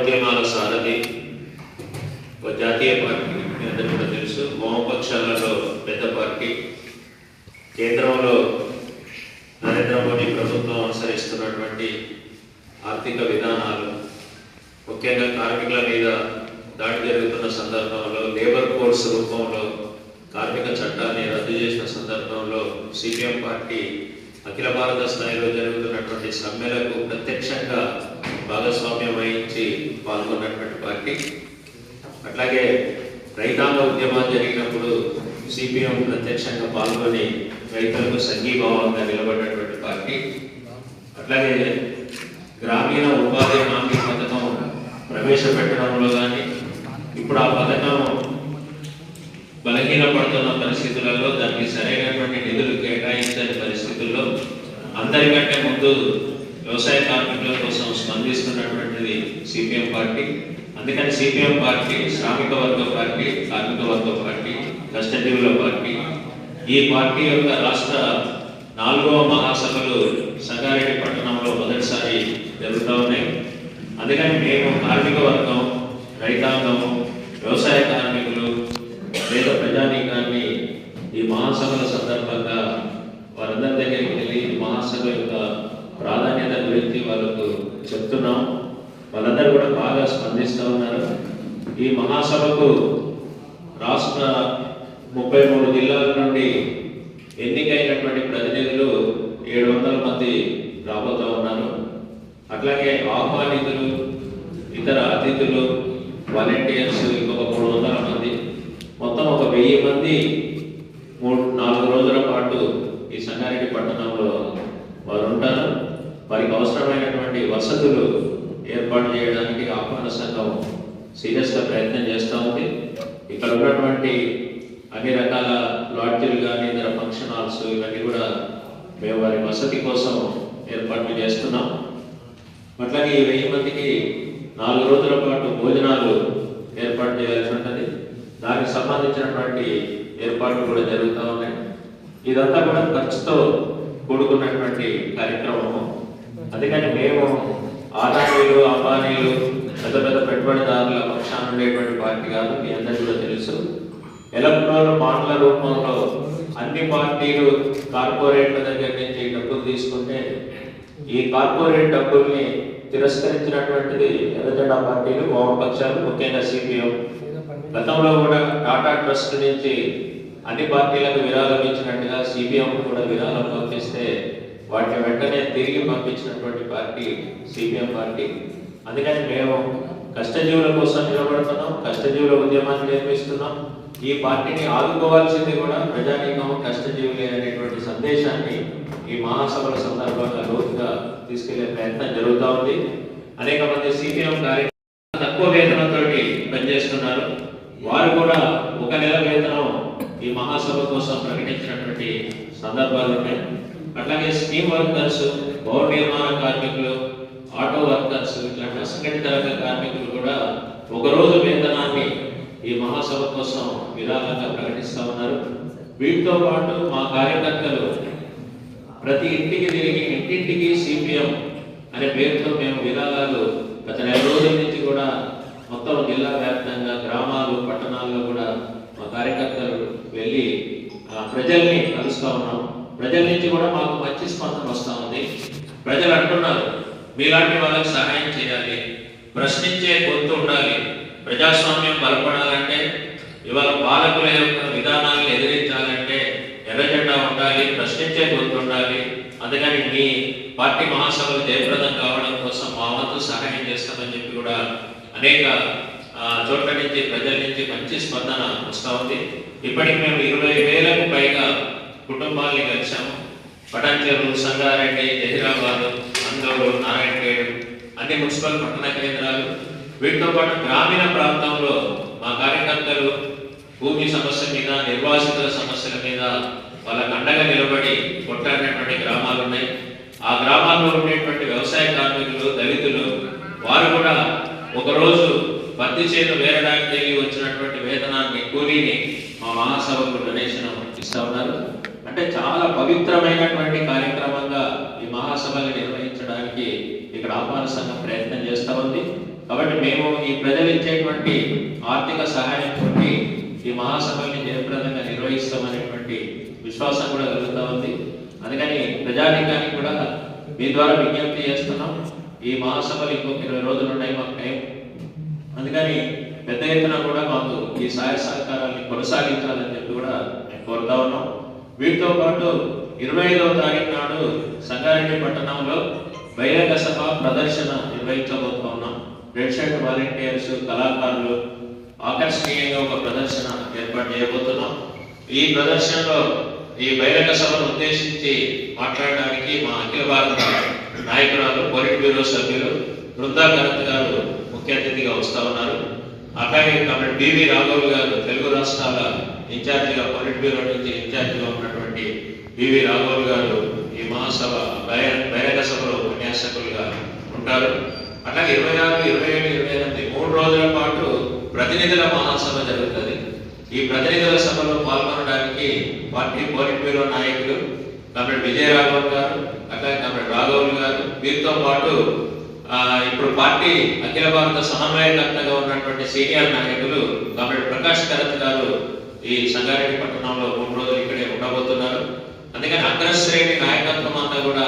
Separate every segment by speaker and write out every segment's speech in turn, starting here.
Speaker 1: ప్రజా ఉద్యమాల సారథి ఒక జాతీయ పార్టీ మీ అందరికీ కూడా తెలుసు. వామపక్షాలలో పెద్ద పార్టీ. కేంద్రంలో నరేంద్ర మోడీ ప్రభుత్వం అనుసరిస్తున్నటువంటి ఆర్థిక విధానాలు ముఖ్యంగా కార్మికుల మీద దాడి జరుగుతున్న సందర్భంలో లేబర్ కోర్స్ రూపంలో కార్మిక చట్టాన్ని రద్దు చేసిన సందర్భంలో సిపిఎం పార్టీ అఖిల భారత స్థాయిలో జరుగుతున్నటువంటి సమ్మెలకు ప్రత్యక్షంగా భాగస్వామ్యం వహించి పాల్గొన్నటువంటి పార్టీ. అట్లాగే రైతాంగ ఉద్యమాలు జరిగినప్పుడు సిపిఎం ప్రత్యక్షంగా పాల్గొని రైతులకు సంఘీభావంగా నిలబడినటువంటి పార్టీ. అట్లాగే గ్రామీణ ఉపాధి హామీ పథకం ప్రవేశపెట్టడంలో కానీ ఇప్పుడు ఆ పథకం బలహీనపడుతున్న పరిస్థితులలో దానికి సరైనటువంటి నిధులు కేటాయించని పరిస్థితుల్లో అందరికంటే ముందు వ్యవసాయ కార్మికుల కోసం స్పందిస్తున్నటువంటిది సిపిఎం పార్టీ. అందుకని సిపిఎం పార్టీ శ్రామిక వర్గ పార్టీ కార్మిక వర్గ పార్టీ కష్టజీవుల పార్టీ. ఈ పార్టీ యొక్క రాష్ట్ర నాలుగవ మహాసభలు సంగారెడ్డి పట్టణంలో మొదటిసారి జరుగుతూ ఉన్నాయి. అందుకని మేము కార్మిక వర్గం రైతాంగము వ్యవసాయ కార్మికులు పేద ప్రజానీకాన్ని ఈ మహాసభల సందర్భంగా వారందరి దగ్గరికి వెళ్ళి ఈ మహాసభ యొక్క ప్రాధాన్యత గురించి వాళ్ళకు చెప్తున్నాం. వాళ్ళందరూ కూడా బాగా స్పందిస్తూ ఉన్నారు. ఈ మహాసభకు రాష్ట్ర ముప్పై మూడు జిల్లాల నుండి ఎన్నికైనటువంటి ప్రతినిధులు ఏడు వందల మంది రాబోతూ ఉన్నారు. అట్లాగే ఆహ్వానితులు ఇతర అతిథులు వాలంటీర్స్ ఇంకొక మూడు వందల మంది. మొత్తం ఒక వెయ్యి మంది మూడు నాలుగు రోజుల పాటు ఈ సంగారెడ్డి పట్టణంలో వారు ఉంటారు. వారికి అవసరమైనటువంటి వసతులు ఏర్పాటు చేయడానికి ఆహ్వాన సంఘం సీరియస్గా ప్రయత్నం చేస్తూ ఉంది. ఇక్కడ ఉన్నటువంటి అన్ని రకాల లాడ్జీలు కానీ ఇతర ఫంక్షన్ హాల్స్ ఇవన్నీ కూడా మేము వారి వసతి కోసం ఏర్పాట్లు చేస్తున్నాం. అట్లాగే ఈ వెయ్యి మందికి నాలుగు రోజుల పాటు భోజనాలు ఏర్పాటు చేయాల్సి ఉంటుంది. దానికి సంబంధించినటువంటి ఏర్పాట్లు కూడా జరుగుతూ ఉన్నాయి. ఇదంతా కూడా ఖర్చుతో కూడుకున్నటువంటి కార్యక్రమము. అందుకని మేము ఆదానీయులు అంబానీలు పెద్ద పెద్ద పెట్టుబడిదారుల పక్షాన ఉండేటువంటి పార్టీ కాదు మీ అందరికీ కూడా తెలుసు. ఎలక్ట్రాల్ బాండ్ల రూపంలో అన్ని పార్టీలు కార్పొరేట్ల దగ్గర నుంచి డబ్బులు తీసుకుంటే ఈ కార్పొరేట్ డబ్బుల్ని తిరస్కరించినటువంటిది ఎర్రజెండా పార్టీలు వామపక్షాలు ముఖ్యంగా సిపిఎం. గతంలో కూడా టాటా ట్రస్ట్ నుంచి అన్ని పార్టీలకు విరాళం ఇచ్చినట్టుగా సిపిఎం కూడా విరాళం పంపిస్తే వాటిని వెంటనే తిరిగి పంపించినటువంటి పార్టీ సిపిఎం పార్టీ. అందుకని మేము కష్టజీవుల కోసం నిలబడుతున్నాం కష్టజీవుల ఉద్యమాన్ని నిర్మిస్తున్నాం. ఈ పార్టీని ఆదుకోవాల్సింది కూడా ప్రజానీకం కష్టజీవులే అనేటువంటి సందేశాన్ని ఈ మహాసభల సందర్భంగా లోతుగా తీసుకెళ్ళే ప్రయత్నం జరుగుతూ ఉంది. అనేక మంది సిపిఎం కార్యక్రమాలు తక్కువ వేతనంతో పనిచేస్తున్నారు. వారు కూడా ఒక నెల వేతనం ఈ మహాసభ కోసం ప్రకటించినటువంటి సందర్భాలు ఉన్నాయి అట్లాగే స్టీమ్ వర్కర్స్ భవన నిర్మాణ కార్మికులు ఆటో వర్కర్స్ ఇట్లాంటి అసంఘటిత రంగ కార్మికులు కూడా ఒక రోజు వేతనాన్ని ఈ మహాసభ కోసం విరాళంగా ప్రకటిస్తూ ఉన్నారు. వీటితో పాటు మా కార్యకర్తలు ప్రతి ఇంటికి తిరిగి ఇంటింటికి సిపిఎం అనే పేరుతో మేము విరాళాలు గత నెల రోజుల నుంచి కూడా మొత్తం జిల్లా వ్యాప్తంగా గ్రామాలు పట్టణాల్లో కూడా మా కార్యకర్తలు వెళ్ళి ఆ, ప్రజల్ని కలుస్తా ఉన్నాం. ప్రజల నుంచి కూడా మాకు మంచి స్పందన వస్తూ ఉంది. ప్రజలు అంటున్నారు మీలాంటి వాళ్ళకి సహాయం చేయాలి ప్రశ్నించే గొంతు ఉండాలి ప్రజాస్వామ్యం బలపడాలంటే ఇవాళ పాలకుల యొక్క విధానాలను ఎదిరించాలంటే ఎర్రజెండా ఉండాలి ప్రశ్నించే గొంతు ఉండాలి. అందుకని మీ పార్టీ మహాసభలు జయప్రదం కావడం కోసం మా వంతు సహాయం చేస్తామని చెప్పి కూడా అనేక చోట్ల నుంచి ప్రజల నుంచి మంచి స్పందన వస్తూ ఉంది. ఇప్పటికి మేము ఇరవై వేలకు పైగా కుటుంబాల్ని కలిసాము పటాన్చెరు సంగారెడ్డి జహీరాబాద్ అందరూ నారాయణఖేడ్ అన్ని మున్సిపల్ పట్టణ కేంద్రాలు. వీటితో పాటు గ్రామీణ ప్రాంతంలో మా కార్యకర్తలు భూమి సమస్య మీద నిర్వాసితుల సమస్యల మీద వాళ్ళకు అండగా నిలబడి కొట్లాడినటువంటి గ్రామాలు ఉన్నాయి. ఆ గ్రామాల్లో ఉండేటువంటి వ్యవసాయ కార్మికులు దళితులు వారు కూడా ఒకరోజు పత్తి చేను వేరడానికి తిరిగి వచ్చినటువంటి వేతనాన్ని కూలీని మా మహాసభకు డొనేషన్ ఇస్తా ఉన్నారు. అంటే చాలా పవిత్రమైనటువంటి కార్యక్రమంగా ఈ మహాసభలు నిర్వహించడానికి ఇక్కడ ఆహ్వాన సంఘం ప్రయత్నం చేస్తూ ఉంది. కాబట్టి మేము ఈ ప్రజలు ఇచ్చేటువంటి ఆర్థిక సహాయం తోటి ఈ మహాసభల్ని జయప్రదంగా నిర్వహిస్తామనేటువంటి విశ్వాసం కూడా కలుగుతూ ఉంది. అందుకని ప్రజానికానికి కూడా మీ ద్వారా విజ్ఞప్తి చేస్తున్నాం. ఈ మహాసభలు ఇంకొక ఇరవై రోజులు ఉన్నాయి మాకు టైం. అందుకని పెద్ద ఎత్తున కూడా మాకు ఈ సహాయ సహకారాన్ని కొనసాగించాలని చెప్పి కూడా మేము కోరుతా ఉన్నాం. వీటితో పాటు ఇరవై ఐదవ తారీఖు నాడు సంగారెడ్డి పట్టణంలో బహిరంగ సభ ప్రదర్శన నిర్వహించబోతున్నాం రెడ్ షర్ట్ వాలంటీర్స్ కళాకారులు ఆకర్షణీయంగా ఒక ప్రదర్శన ఏర్పాటు చేయబోతున్నాం. ఈ ప్రదర్శనలో ఈ బహిరంగ సభను ఉద్దేశించి మాట్లాడడానికి మా అఖిల భారత నాయకురాలు పోలిట్ బ్యూరో సభ్యులు బృందా కరత్ గారు ముఖ్య అతిథిగా వస్తా ఉన్నారు. అట్లాగే కాబట్టి బివి రాఘవ్ గారు తెలుగు రాష్ట్రాల ఇన్ఛార్జిగా పోలిట్ బ్యూరో నుంచి ఇన్ఛార్జిగా ఉన్నటువంటి వివి రాఘవ్ గారు ఈ మహాసభ బహిరంగ బహిరంగ సభలో ఉపన్యాసకులుగా ఉంటారు. అట్లాగే ఇరవై నాలుగు ఇరవై ఏడు ఇరవై ఎనిమిది మూడు రోజుల పాటు ప్రతినిధుల మహాసభ జరుగుతుంది. ఈ ప్రతినిధుల సభలో పాల్గొనడానికి పార్టీ పోలిట్ బ్యూరో నాయకులు కమ్రేడ్ విజయ రాఘవన్ గారు అట్లాగే కాబట్టి రాఘవులు గారు వీరితో పాటు ఇప్పుడు పార్టీ అఖిల భారత సమన్వయకర్తగా ఉన్నటువంటి సీనియర్ నాయకులు కాబట్టి ప్రకాష్ కరత్ గారు ఈ సంగారెడ్డి పట్టణంలో మూడు రోజులు ఇక్కడే ఉండబోతున్నారు. అందుకని అగ్రశ్రేణి నాయకత్వం అంతా కూడా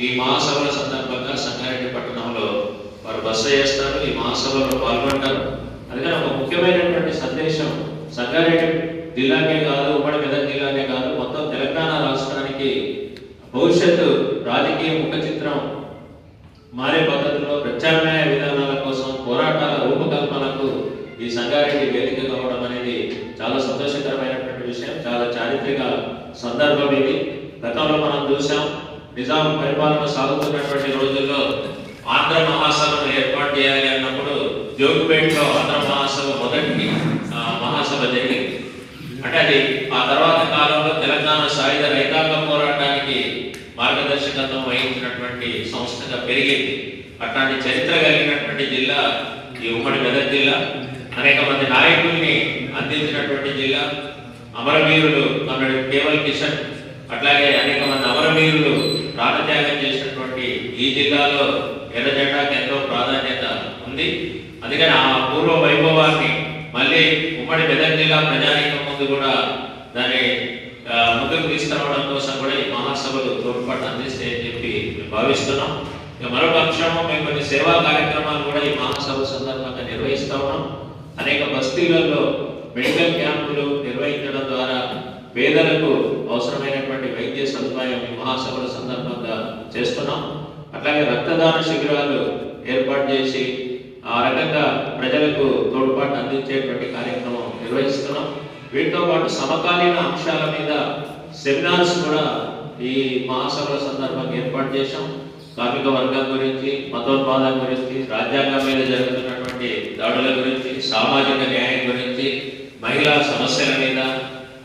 Speaker 1: ఈ మహాసభల సందర్భంగా సంగారెడ్డి పట్టణంలో వారు బస చేస్తారు ఈ మహాసభలో పాల్గొంటారు. అందుకని ఒక ముఖ్యమైనటువంటి సందేశం సంగారెడ్డి జిల్లాకే కాదు ఉమ్మడి మెదక్ జిల్లాకే కాదు మొత్తం తెలంగాణ రాష్ట్రానికి భవిష్యత్తు రాజకీయ ముఖ చిత్రం మారే పద్ధతిలో ప్రత్యామ్నాయ విధానాల కోసం పోరాటాల రూపకల్పనకు ఈ సంగారెడ్డి వేదిక కావడం చాలా సంతోషకరమైనటువంటి విషయం చాలా చారిత్రక సందర్భం ఇది. గతంలో మనం చూసాం నిజాం పరిపాలన సాగుతున్నటువంటి రోజుల్లో ఆంధ్ర మహాసభను ఏర్పాటు చేయాలి అన్నప్పుడు జోగిపేటలో ఆంధ్ర మహాసభ మొదటి మహాసభ జరిగింది. అంటే అది ఆ తర్వాత కాలంలో తెలంగాణ సాయుధ రైతాంగ పోరాటానికి మార్గదర్శకత్వం వహించినటువంటి సంస్థగా పెరిగింది. అట్లాంటి చరిత్ర కలిగినటువంటి జిల్లా ఈ ఉమ్మడి మెదక్ జిల్లా. అనేక మంది నాయకుల్ని అందించినటువంటి జిల్లా అమరవీరులు అన్నాడు కేవల్ కిషన్ అట్లాగే అనేక మంది అమరవీరులు ప్రాణత్యాగం చేసినటువంటి ఈ జిల్లాలో ఎర్ర జెండాకి ఎంతో ప్రాధాన్యత ఉంది. అందుకని ఆ పూర్వ వైభవాన్ని మళ్ళీ ఉమ్మడి మెదక్ జిల్లా ప్రజానీకం ముందు కూడా దాన్ని ముందుకు తీసుకురావడం కోసం కూడా ఈ మహాసభలు తోడ్పాటు అందిస్తాయని చెప్పి భావిస్తున్నాం. ఇక మరొక అంశము మేము కొన్ని సేవా కార్యక్రమాలు కూడా ఈ మహాసభ సందర్భంగా నిర్వహిస్తా ఉన్నాం. అనేక బస్తీలలో మెడికల్ క్యాంపులు నిర్వహించడం ద్వారా పేదలకు అవసరమైనటువంటి వైద్య సదుపాయం మహాసభల సందర్భంగా చేస్తున్నాం. అట్లాగే రక్తదాన శిబిరాలు ఏర్పాటు చేసి ఆ రకంగా ప్రజలకు తోడ్పాటు అందించేటువంటి కార్యక్రమం నిర్వహిస్తున్నాం. వీటితో పాటు సమకాలీన అంశాల మీద సెమినార్స్ కూడా ఈ మహాసభల సందర్భంగా ఏర్పాటు చేశాం. కార్మిక వర్గం గురించి మతోన్మాదం గురించి రాజ్యాంగం మీద జరుగుతున్నటువంటి దాడుల గురించి సామాజిక న్యాయం గురించి మహిళా సమస్యల మీద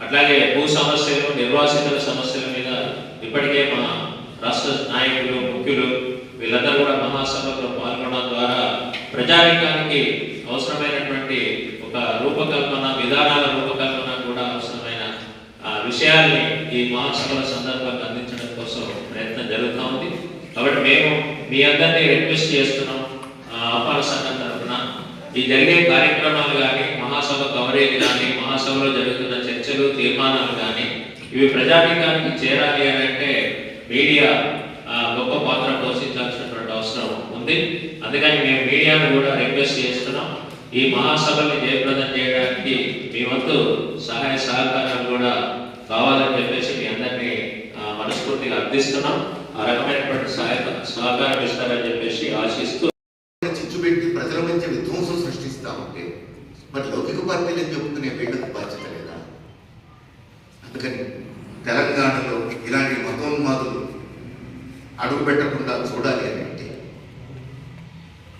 Speaker 1: అట్లాగే భూ సమస్యలు నిర్వాసితుల సమస్యల మీద ఇప్పటికే మా రాష్ట్ర నాయకులు ముఖ్యులు వీళ్ళందరూ కూడా మహాసభలో పాల్గొనడం ద్వారా ప్రజానీకానికి అవసరమైనటువంటి ఒక రూపకల్పన విధానాల రూపకల్పన కూడా అవసరమైన ఆ విషయాల్ని ఈ మహాసభల సందర్భంగా అందించడం కోసం ప్రయత్నం జరుగుతూ ఉంది. కాబట్టి మేము మీ అందరినీ రిక్వెస్ట్ చేస్తున్నాం. ఆ, సంఘం ఈ జరిగే కార్యక్రమాలు కానీ మహాసభ కవరేజ్ కానీ మహాసభలో జరుగుతున్న చర్చలు తీర్మానాలు కానీ ఇవి ప్రజానీకానికి చేరాలి అని అంటే మీడియా గొప్ప పాత్ర పోషించాల్సినటువంటి అవసరం ఉంది. అందుకని మేము మీడియాను కూడా రిక్వెస్ట్ చేస్తున్నాం. ఈ మహాసభల్ని జయప్రదం చేయడానికి మీ వంతు సహాయ సహకారాలు కూడా కావాలని చెప్పేసి మీ అందరినీ మనస్ఫూర్తిగా అర్థిస్తున్నాం. ఆ రకమైనటువంటి సహాయ సహకారం ఇస్తారని చెప్పేసి ఆశిస్తూ
Speaker 2: లౌకిక చెప్పుకునే బిడ్డకు బాధ్యత లేదా? అందుకని తెలంగాణలో ఇలాంటి మతోన్మాదులు అడుగు పెట్టకుండా చూడాలి అని అంటే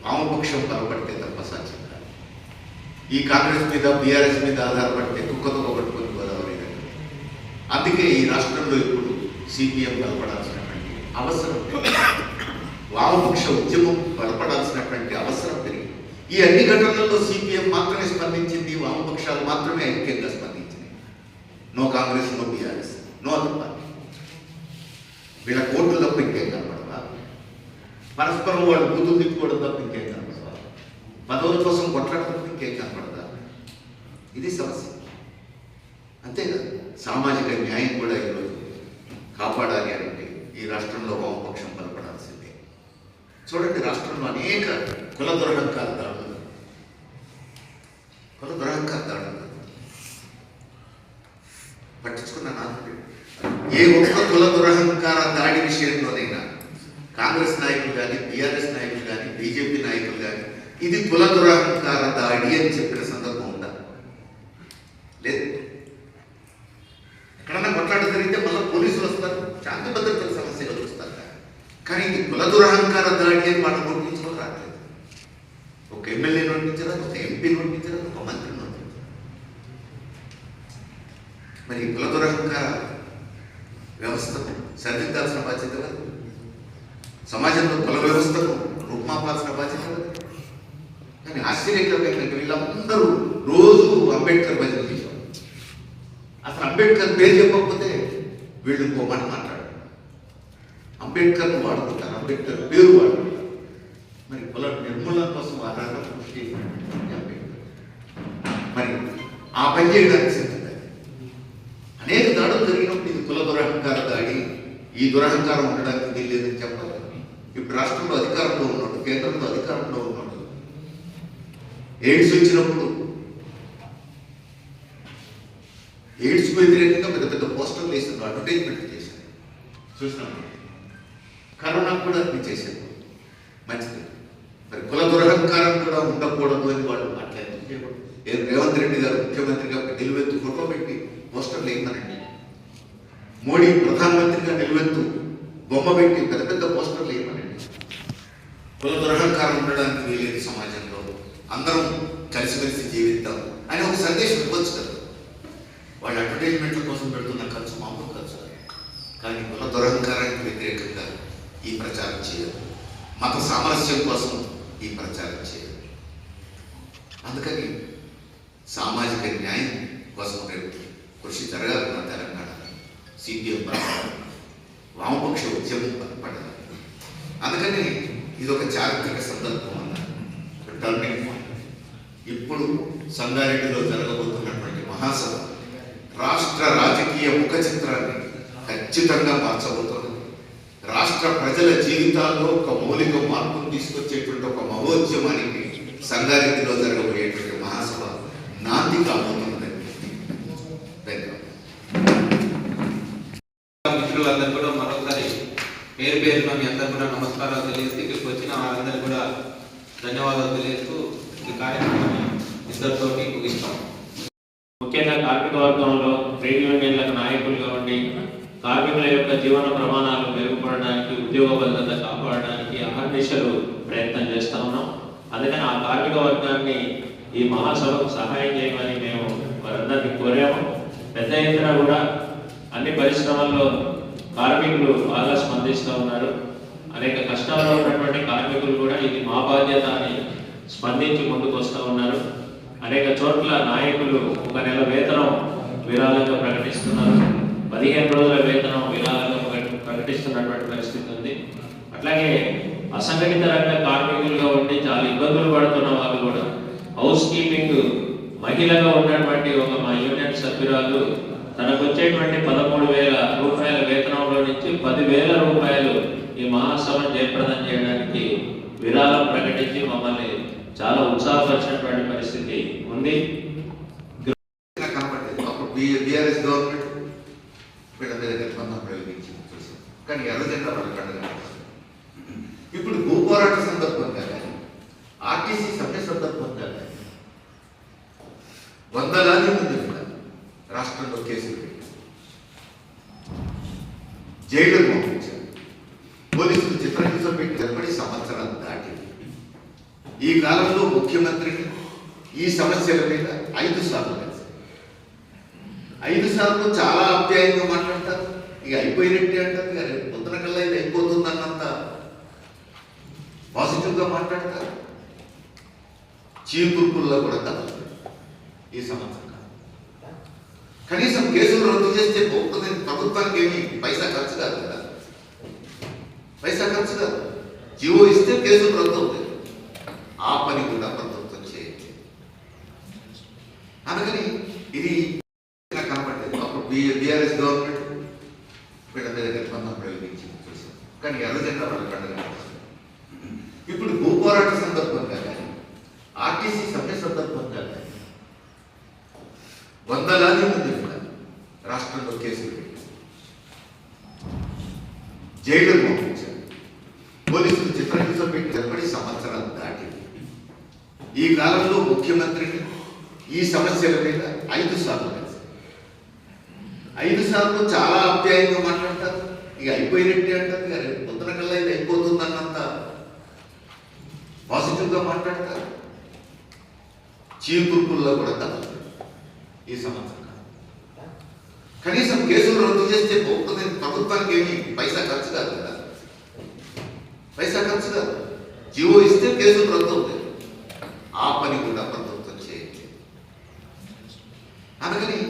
Speaker 2: వామపక్షం బలపడితే తప్ప సాధ్యం కాదు. ఈ కాంగ్రెస్ మీద బీఆర్ఎస్ మీద ఆధారపడితే కుక్కతో పట్టుకొని గోదావరి అందుకే ఈ రాష్ట్రంలో ఇప్పుడు సిపిఎం బలపడాల్సినటువంటి అవసరం వామపక్ష ఉద్యమం బలపడాల్సినటువంటి అవసరం పెరిగింది ఈ అన్ని ఘటనల్లో సిపిఎం మాత్రమే స్పందించింది వామపక్షాలు మాత్రమే ఐక్యంగా స్పందించింది. No Congress no BRS no other party వీళ్ళ కోర్టులు తప్ప ఇంకేం కనపడదా పరస్పరం వాళ్ళు బూతులు తిప్పుకోవడం తప్ప ఇంకేం కనపడదా పదవుల కోసం కొట్లాడుతుంటే ఇంకేం కనపడదా? ఇది సమస్య. అంతేగా. సామాజిక న్యాయం కూడా ఈరోజు కాపాడాలి అంటే ఈ రాష్ట్రంలో వామపక్షం బలపడాల్సిందే. చూడండి రాష్ట్రంలో అనేక కుల దురహంకార కొంత కుల దురహంకార దాడులు పట్టించుకున్న ఏ ఒక్క కుల దురహంకార దాడి విషయంలోనైనా కాంగ్రెస్ నాయకులు కానీ బీఆర్ఎస్ నాయకులు కానీ బీజేపీ నాయకులు కానీ ఇది కుల దురహంకార దాడి అని చెప్పిన సందర్భం ఉందా లేదు ఎక్కడన్నా కొట్లాట జరిగితే మళ్ళీ పోలీసులు వస్తారు శాంతి భద్రతల సమస్యగా చూస్తారు కానీ ఇది కుల దురహంకార దాడి అని వాళ్ళు నోటించుకొని రావట్లేదు ఒక ఎమ్మెల్యే నోటించరాదు ఒక ఎంపీ నోటించరాదు ఒక మంత్రి నోటించరాదు మరి ఈ కుల దురహంకార వ్యవస్థను సరిదిద్దాల్సిన బాధ్యత కాదు సమాజంలో కుల వ్యవస్థను రూపుమాపాల్సిన బాధ్యత కానీ ఆశ్చర్యకరమైన వీళ్ళందరూ రోజు అంబేద్కర్ భజన చేశారు అసలు అంబేద్కర్ పేరు చెప్పకపోతే వీళ్ళు పోమని మాట్లాడు మాట్లాడారు. అంబేద్కర్ను వాడుకుంటారు అంబేద్కర్ పేరు వాడుకుంటారు. మరి కుల నిర్మూలన కోసం ఆధారం కృషి అంబేద్కర్. మరి ఆ పని చేయడానికి సిద్ధంగా అనేక దాడులు జరిగినప్పుడు ఇది కుల దురహంకార దాడి ఈ దురహంకారం ఉండడానికి వీల్లేదని చెప్పాలి ఇప్పుడు రాష్ట్రంలో అధికారంలో ఉన్నాడు కేంద్రంలో అధికారంలో ఉన్నాడు ఎయిడ్స్ వచ్చినప్పుడు ఎయిడ్స్ వ్యతిరేకంగా పెద్ద పెద్ద పోస్టర్లు వేసారు అడ్వర్టైజ్మెంట్ చేశాను చూసినాం. కరోనా కూడా అన్ని చేశారు. మంచిది. మరి కుల దురహంకారం కూడా ఉండకూడదు అని వాళ్ళు మాట్లాడారు. ఏ రేవంత్ రెడ్డి గారు ముఖ్యమంత్రిగా నిలువెత్తు ఫోటో పెట్టి పోస్టర్లు వేయమనండి. మోడీ ప్రధానమంత్రిగా నిలువెత్తు బొమ్మ పెట్టి పెద్ద పెద్ద పోస్టర్లు వేయమనండి. కుల దురహంకారం ఉండడానికి వీలేదు సమాజంలో. అందరం కలిసిమెలిసి జీవిద్దాం అని ఒక సందేశం ఇవ్వచ్చు కదా. వాళ్ళు అడ్వర్టైజ్మెంట్ల కోసం పెడుతున్న ఖర్చు మామూలు ఖర్చు కానీ కుల దురహంకారానికి వ్యతిరేకంగా ఈ ప్రచారం చేయరు మత సామరస్యం కోసం ఈ ప్రచారం చేయరు అందుకని సామాజిక న్యాయం కోసం రేపు కృషి జరగాలి తెలంగాణ. సిపిఎం పడాలి వామపక్ష ఉద్యమం పడాలి అందుకని ఇది ఒక చారిత్రక సందర్భం అన్నారు టర్నింగ్ పాయింట్ ఇప్పుడు సంగారెడ్డిలో జరగబోతున్నటువంటి మహాసభ రాష్ట్ర రాజకీయ ముఖ చిత్రాన్ని ఖచ్చితంగా మార్చబోతోంది. రాష్ట్ర ప్రజల జీవితాల్లో ఒక మౌలిక మార్పును తీసుకొచ్చేటువంటి ఒక మహోద్యమానికి సంగారెడ్డిలో జరగబోయేటువంటి మహాసభ నాంది కాబోతుంది ధన్యవాదాలు
Speaker 3: మిత్రులందరూ కూడా మరొకసారి పేరు పేరున మీ అందరు కూడా నమస్కారాలు తెలియజేసి ఇక్కడికి వచ్చిన వారందరూ కూడా ధన్యవాదాలు తెలియజేస్తూ ఈ కార్యక్రమాన్ని ఇద్దరితోటి ముగిస్తాం.
Speaker 1: ముఖ్యంగా కార్మిక వర్గంలో ట్రేడ్ యూనియన్లకు నాయకులుగా ఉండి కార్మికుల యొక్క జీవన ప్రమాణాలు మెరుగుపడడానికి ఉద్యోగ భద్రత కాపాడడానికి అహర్నిశలు ప్రయత్నం చేస్తా ఉన్నాం. అందుకని ఆ కార్మిక వర్గాన్ని ఈ మహాసభకు సహాయం చేయమని మేము వారందరినీ కోరాము. పెద్ద ఎత్తున కూడా అన్ని పరిశ్రమల్లో కార్మికులు బాగా స్పందిస్తూ ఉన్నారు. అనేక కష్టాల్లో ఉన్నటువంటి కార్మికులు కూడా ఇది మా బాధ్యత అని స్పందించి ముందుకు వస్తూ ఉన్నారు. అనేక చోట్ల నాయకులు ఒక నెల వేతనం విరాళంగా ప్రకటిస్తున్నారు. పదిహేను రోజుల వేతనం విరాళంగా ప్రకటిస్తున్నటువంటి పరిస్థితి ఉంది. అట్లాగే అసంఘటిత రంగ కార్మికులుగా ఉండి చాలా ఇబ్బందులు పడుతున్న వాళ్ళు కూడా హౌస్ కీపింగ్ మహిళగా ఉన్నటువంటి ఒక మా యూనియన్ సభ్యురాలు తనకు వచ్చేటువంటి పదమూడు వేల రూపాయల వేతనంలో నుంచి పదివేల రూపాయలు ఈ మహాసభను జయప్రదం చేయడానికి విరాళం ప్రకటించి మమ్మల్ని చాలా ఉత్సాహపరిచినటువంటి పరిస్థితి ఉంది.
Speaker 2: అప్పుడు బీఆర్ఎస్ గవర్నమెంట్ వీళ్ళ మీద నిర్బంధం చూసాం. కానీ ఎర్రజెండా వాళ్ళ కండగా ఇప్పుడు భూ పోరాట సందర్భంగా కానీ ఆర్టీసీ సమ్మె సందర్భంగా కానీ వందలాది మంది రాష్ట్రంలో కేసులు పెట్టారు. జైలు పంపించారు పోలీసులు చిత్రహింస పెట్టి నిలబడి సంవత్సరాలు దాటి ఈ కాలంలో ముఖ్యమంత్రిని ఈ సమస్యల మీద ఐదు సార్లు కలిసి. ఐదు సార్లు చాలా అప్యాయంగా మాట్లాడతారు. ఇక అయిపోయినట్టే అంటారు. ఇక రేపు పొద్దున కల్లా ఇది అయిపోతుంది అన్నంత పాజిటివ్గా మాట్లాడతారు. చీపుర్పుల్లో కూడా తప్పదు ఈ సంవత్సరం కనీసం కేసులు రద్దు చేస్తే పోతుంది. ప్రభుత్వానికి ఏమి? పైసా ఖర్చు కాదు కదా. పైసా ఖర్చు కాదు. జీవో ఇస్తే కేసులు రద్దు అవుతాయి. ఆ పని కూడా ప్రభుత్వం అందుకని ఇది నాకు కనపడలేదు అప్పుడు బీఆర్ఎస్ గవర్నమెంట్ వీళ్ళ మీద నిర్బంధం ప్రయోగించింది చూసాం. కానీ ఎర్రజెండా వాళ్ళ పండుగ ఐదు సార్లు చాలా అప్యాయంగా మాట్లాడతారు. ఇక అయిపోయినట్టే అంటారు. ఇక పొద్దున కల్లా ఇది అయిపోతుంది అన్నంత పాజిటివ్గా మాట్లాడతారు. చీపుర్పుల్లో కూడా తగ్గదు ఈ సంవత్సరం కనీసం కేసులు రద్దు చేస్తే పోతుంది ప్రభుత్వానికి ఏమి? పైసా ఖర్చు కాదు కదా. పైసా ఖర్చు కాదు. జీవో ఇస్తే కేసులు రద్దు అవుతాయి. ఆ పని కూడా ప్రభుత్వం చేయట్లేదు. అందుకని